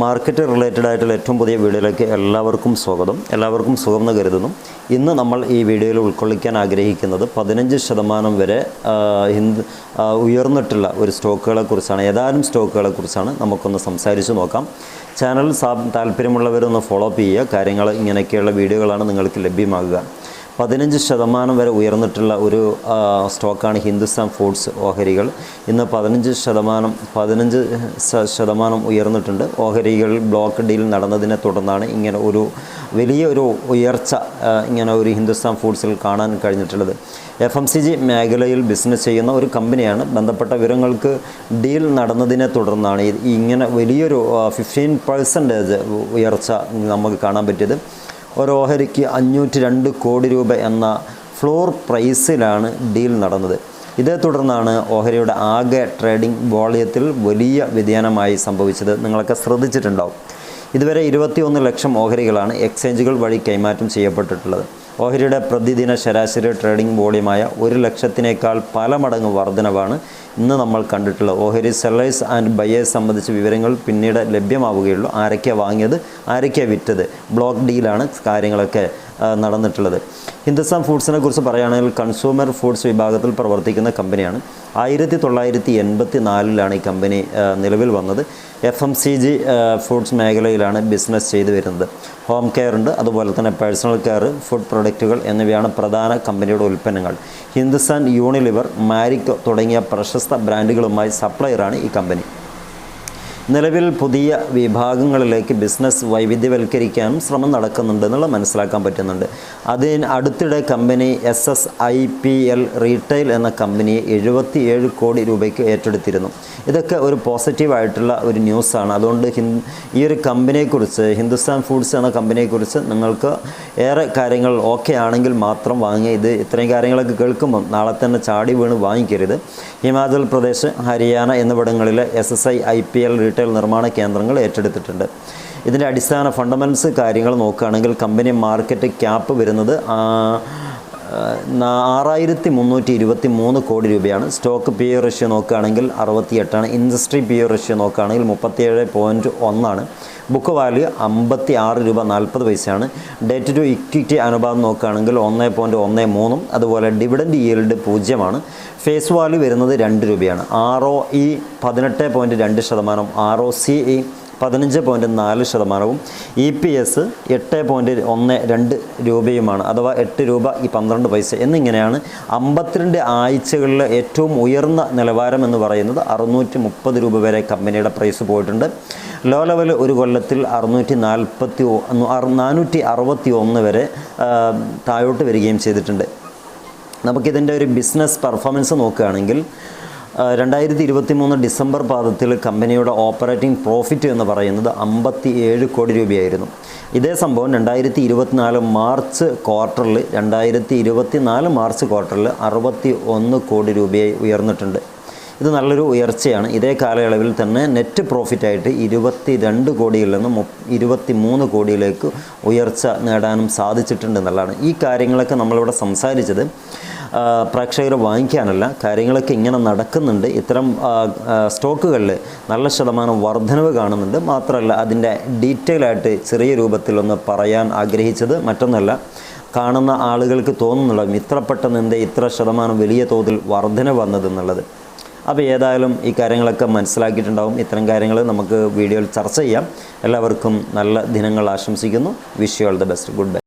Market related ആയിട്ടുള്ള ഏറ്റവും പുതിയ വീഡിയോയിലേക്ക് എല്ലാവർക്കും സ്വാഗതം. എല്ലാവർക്കും സുഖം എന്ന് കരുതുന്നു. ഇന്ന് നമ്മൾ ഈ വീഡിയോയിൽ ഉൾക്കൊള്ളിക്കാൻ ആഗ്രഹിക്കുന്നത് പതിനഞ്ച് ശതമാനം വരെ ഹിന്ദ് ഉയർന്നിട്ടുള്ള ഒരു സ്റ്റോക്കുകളെ കുറിച്ചാണ്. ഏതാനും സ്റ്റോക്കുകളെ കുറിച്ചാണ് നമുക്കൊന്ന് സംസാരിച്ച് നോക്കാം. ചാനൽ താല്പര്യമുള്ളവരൊന്ന് ഫോളോ അപ്പ് ചെയ്യുക. കാര്യങ്ങൾ ഇങ്ങനെയൊക്കെയുള്ള വീഡിയോകളാണ് നിങ്ങൾക്ക് ലഭ്യമാകുക. പതിനഞ്ച് ശതമാനം വരെ ഉയർന്നിട്ടുള്ള ഒരു സ്റ്റോക്കാണ് ഹിന്ദുസ്ഥാൻ ഫുഡ്സ് ഓഹരികൾ. ഇന്ന് പതിനഞ്ച് ശതമാനം പതിനഞ്ച് ശതമാനം ഉയർന്നിട്ടുണ്ട്. ഓഹരികൾ ബ്ലോക്ക് ഡീൽ നടന്നതിനെ തുടർന്നാണ് ഇങ്ങനെ ഒരു വലിയ ഒരു ഉയർച്ച ഇങ്ങനെ ഒരു ഹിന്ദുസ്ഥാൻ ഫുഡ്സിൽ കാണാൻ കഴിഞ്ഞിട്ടുള്ളത്. എഫ് എം സി ജി മേഖലയിൽ ബിസിനസ് ചെയ്യുന്ന ഒരു കമ്പനിയാണ്. ബന്ധപ്പെട്ട വിവരങ്ങൾക്ക് ഡീൽ നടന്നതിനെ തുടർന്നാണ് ഇങ്ങനെ വലിയൊരു ഫിഫ്റ്റീൻ പെർസെന്റേജ് ഉയർച്ച നമുക്ക് കാണാൻ പറ്റിയത്. ഒരു ഓഹരിക്ക് അഞ്ഞൂറ്റി രണ്ട് കോടി രൂപ എന്ന ഫ്ലോർ പ്രൈസിലാണ് ഡീൽ നടന്നത്. ഇതേ തുടർന്നാണ് ഓഹരിയുടെ ആകെ ട്രേഡിംഗ് വോളിയത്തിൽ വലിയ വ്യതിയാനമായി സംഭവിച്ചത്. നിങ്ങളൊക്കെ ശ്രദ്ധിച്ചിട്ടുണ്ടാവും. ഇതുവരെ ഇരുപത്തിയൊന്ന് ലക്ഷം ഓഹരികളാണ് എക്സ്ചേഞ്ചുകൾ വഴി കൈമാറ്റം ചെയ്യപ്പെട്ടിട്ടുള്ളത്. ഓഹരിയുടെ പ്രതിദിന ശരാശരി ട്രേഡിംഗ് വോളിയമായ ഒരു ലക്ഷത്തിനേക്കാൾ പല മടങ്ങ് വർധനവാണ്. ഇന്ന് നമ്മൾ കണ്ടിട്ടുള്ളത് ഓഹരി സെല്ലേഴ്സ് ആൻഡ് ബയേഴ്സ് സംബന്ധിച്ച വിവരങ്ങൾ പിന്നീട് ലഭ്യമാവുകയുള്ളൂ. ആരൊക്കെയാണ് വാങ്ങിയത്? ആരൊക്കെയാണ് വിറ്റത്? ബ്ലോക്ക് ഡീലാണ് കാര്യങ്ങളൊക്കെ. നടന്നിട്ടുള്ളത്. ഹിന്ദുസ്ഥാൻ ഫുഡ്സിനെ കുറിച്ച് പറയുകയാണെങ്കിൽ കൺസ്യൂമർ ഫുഡ്സ് വിഭാഗത്തിൽ പ്രവർത്തിക്കുന്ന കമ്പനിയാണ്. ആയിരത്തി തൊള്ളായിരത്തി എൺപത്തി നാലിലാണ് ഈ കമ്പനി നിലവിൽ വന്നത്. F M C G foods മേഖലയിലാണ് ബിസിനസ് ചെയ്തു വരുന്നത്. ഹോം കെയർ ഉണ്ട് അതുപോലെ തന്നെ പേഴ്സണൽ കെയർ ഫുഡ് പ്രൊഡക്റ്റുകൾ എന്നിവയാണ് പ്രധാന കമ്പനിയുടെ ഉൽപ്പന്നങ്ങൾ. ഹിന്ദുസ്ഥാൻ യൂണിലിവർ മാരിക്കോ തുടങ്ങിയ പ്രശസ്ത ബ്രാൻഡുകളുമായി സപ്ലയറാണ് ഈ കമ്പനി. നിലവിൽ പുതിയ വിഭാഗങ്ങളിലേക്ക് ബിസിനസ് വൈവിധ്യവൽക്കരിക്കാനും ശ്രമം നടക്കുന്നുണ്ട് എന്നുള്ളത് മനസ്സിലാക്കാൻ പറ്റുന്നുണ്ട്. അതിന് അടുത്തിടെ company S S I P L retail എന്ന കമ്പനിയെ എഴുപത്തിയേഴ് കോടി രൂപയ്ക്ക് ഏറ്റെടുത്തിരുന്നു. ഇതൊക്കെ ഒരു പോസിറ്റീവായിട്ടുള്ള ഒരു ന്യൂസാണ് അതുകൊണ്ട് ഈ ഒരു കമ്പനിയെക്കുറിച്ച് ഹിന്ദുസ്ഥാൻ ഫുഡ്സ് എന്ന കമ്പനിയെക്കുറിച്ച് നിങ്ങൾക്ക് ഏറെ കാര്യങ്ങൾ ഓക്കെ ആണെങ്കിൽ മാത്രം വാങ്ങി ഇത് ഇത്രയും കാര്യങ്ങളൊക്കെ കേൾക്കുമ്പോൾ നാളെ തന്നെ ചാടി വീണ് വാങ്ങിക്കരുത്. ഹിമാചൽ പ്രദേശ് ഹരിയാന എന്നിവിടങ്ങളിലെ S S I I P L retail നിർമ്മാണ കേന്ദ്രങ്ങൾ ഏറ്റെടുത്തിട്ടുണ്ട്. ഇതിന്റെ അടിസ്ഥാന ഫണ്ടമെൻസ് കാര്യങ്ങൾ നോക്കുകയാണെങ്കിൽ കമ്പനി മാർക്കറ്റ് ക്യാപ്പ് വരുന്നത് ആറായിരത്തി മുന്നൂറ്റി ഇരുപത്തി മൂന്ന് കോടി രൂപയാണ്. സ്റ്റോക്ക് പി റഷ്യ നോക്കുകയാണെങ്കിൽ അറുപത്തി എട്ടാണ് ഇൻഡസ്ട്രി പി റഷ്യ നോക്കുകയാണെങ്കിൽ മുപ്പത്തിയേഴ് പോയിന്റ് ഒന്നാണ്. ബുക്ക് വാല്യൂ അമ്പത്തി ആറ് രൂപ നാൽപ്പത് പൈസയാണ്. ഡേറ്റ് ടു ഇക്വിറ്റി അനുപാതം നോക്കുകയാണെങ്കിൽ ഒന്ന് പോയിന്റ് ഒന്ന് മൂന്നും അതുപോലെ ഡിവിഡൻഡ് yield പൂജ്യമാണ്. ഫേസ് വാല്യൂ വരുന്നത് രണ്ട് രൂപയാണ്. ആർ ഒ ഇ പതിനെട്ട് പോയിന്റ് രണ്ട് ശതമാനം. ആർ ഒ സി ഇ പതിനഞ്ച് പോയിന്റ് നാല് ശതമാനവും ഇ പി എസ് എട്ട് പോയിന്റ് ഒന്ന് രണ്ട് രൂപയുമാണ് അഥവാ എട്ട് രൂപ ഈ പന്ത്രണ്ട് പൈസ. എന്നിങ്ങനെയാണ് അമ്പത്തിരണ്ട് ആഴ്ചകളിലെ ഏറ്റവും ഉയർന്ന നിലവാരം എന്ന് പറയുന്നത് അറുന്നൂറ്റി മുപ്പത് രൂപ വരെ കമ്പനിയുടെ പ്രൈസ് പോയിട്ടുണ്ട്. ലോ ലെവൽ ഒരു കൊല്ലത്തിൽ അറുന്നൂറ്റി നാൽപ്പത്തി നാനൂറ്റി അറുപത്തി ഒന്ന് വരെ താഴോട്ട് വരികയും ചെയ്തിട്ടുണ്ട്. നമുക്കിതിന്റെ ഒരു ബിസിനസ് പെർഫോമൻസ് നോക്കുകയാണെങ്കിൽ രണ്ടായിരത്തി ഇരുപത്തി മൂന്ന് ഡിസംബർ പാദത്തിൽ കമ്പനിയുടെ ഓപ്പറേറ്റിംഗ് പ്രോഫിറ്റ് എന്ന് പറയുന്നത് അമ്പത്തി ഏഴ് കോടി രൂപയായിരുന്നു. ഇതേ സംഭവം രണ്ടായിരത്തി ഇരുപത്തിനാല് മാർച്ച് ക്വാർട്ടറിൽ രണ്ടായിരത്തി ഇരുപത്തി നാല് മാർച്ച് ക്വാർട്ടറിൽ അറുപത്തി ഒന്ന് കോടി രൂപയായി ഉയർന്നിട്ടുണ്ട്. ഇത് നല്ലൊരു ഉയർച്ചയാണ്. ഇതേ കാലയളവിൽ തന്നെ നെറ്റ് പ്രോഫിറ്റായിട്ട് ഇരുപത്തി രണ്ട് കോടിയിൽ നിന്ന് ഇരുപത്തി മൂന്ന് കോടിയിലേക്ക് ഉയർച്ച നേടാനും സാധിച്ചിട്ടുണ്ട് എന്നുള്ളതാണ്. ഈ കാര്യങ്ങളൊക്കെ നമ്മളിവിടെ സംസാരിച്ചത് പ്രേക്ഷകരെ വാങ്ങിക്കാനല്ല കാര്യങ്ങളൊക്കെ ഇങ്ങനെ നടക്കുന്നുണ്ട്. ഇത്തരം സ്റ്റോക്കുകളിൽ നല്ല ശതമാനം വർധനവ് കാണുന്നുണ്ട്. മാത്രമല്ല അതിന്റെ ഡീറ്റെയിൽ ആയിട്ട് ചെറിയ രൂപത്തിലൊന്ന് പറയാൻ ആഗ്രഹിച്ചത് മറ്റൊന്നല്ല കാണുന്ന ആളുകൾക്ക് തോന്നുന്നുള്ള ഇത്ര പെട്ടെന്ന് എന്തേ ഇത്ര ശതമാനം വലിയ തോതിൽ വർധന വന്നതെന്നുള്ളത് അപ്പോൾ ഏതായാലും ഈ കാര്യങ്ങളൊക്കെ മനസ്സിലാക്കിയിട്ടുണ്ടാവും. ഇത്തരം കാര്യങ്ങൾ നമുക്ക് വീഡിയോയിൽ ചർച്ച ചെയ്യാം. എല്ലാവർക്കും നല്ല ദിനങ്ങൾ ആശംസിക്കുന്നു. Wish you all the best goodbye